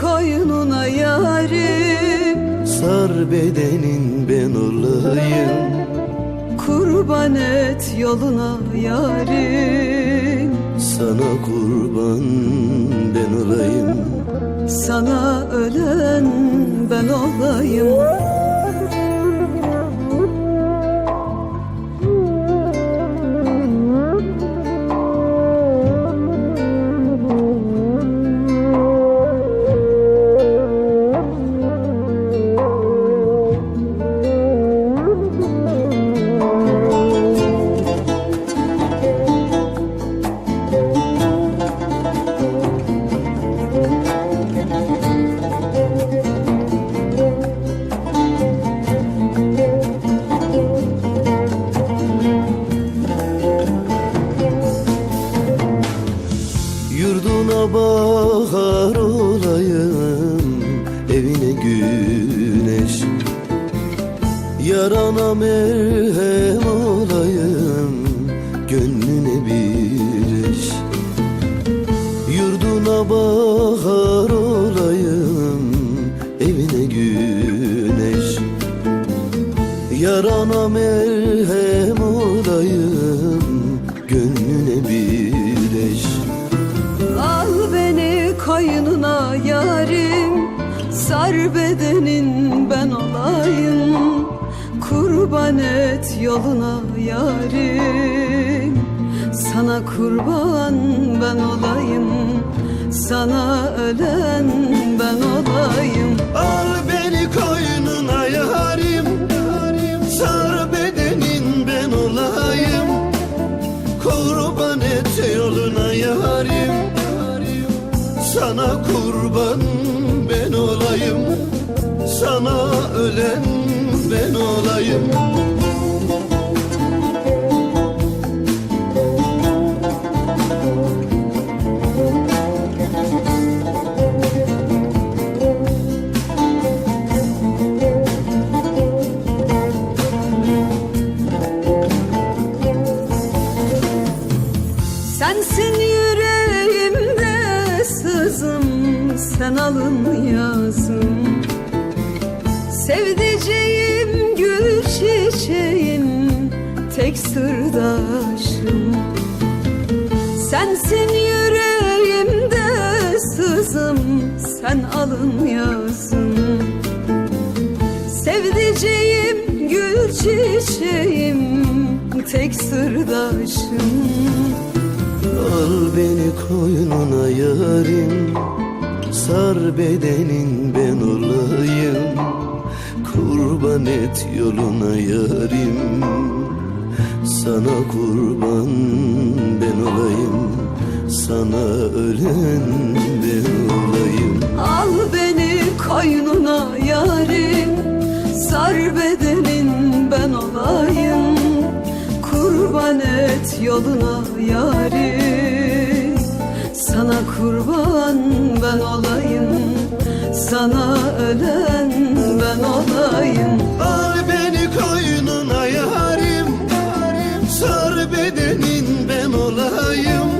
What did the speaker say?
koynuna yarim. Sar bedenin ben olayım. Kurban et yoluna yarim. Sana kurban ben olayım. Sana ölen ben olayım bahar olayım Evine güneş. Yarana merhem olayım Gönlüne bir eş. Yurduna bahar olayım Evine güneş. Yarana merhem Sar bedenin ben olayım. Kurban et yoluna yarim. Sana kurban ben olayım. Sana ölen ben olayım. Al kurban ben olayım Sana ölen ben olayım. Sensin Sen alın yazım Sevdiceğim gül çiçeğim Tek sırdaşım. Sensin yüreğimde sızım Sen alın yazım Sevdiceğim gül çiçeğim Tek sırdaşım. Al beni koynuna yarim Sar bedenin ben olayım. Kurban et yoluna yarim. Sana kurban ben olayım. Sana ölen ben olayım. Al beni koynuna yarim. Sar bedenin ben olayım. Kurban et yoluna yarim ölen ben olayım Al beni koynuna yarim. Sar bedenin ben olayım.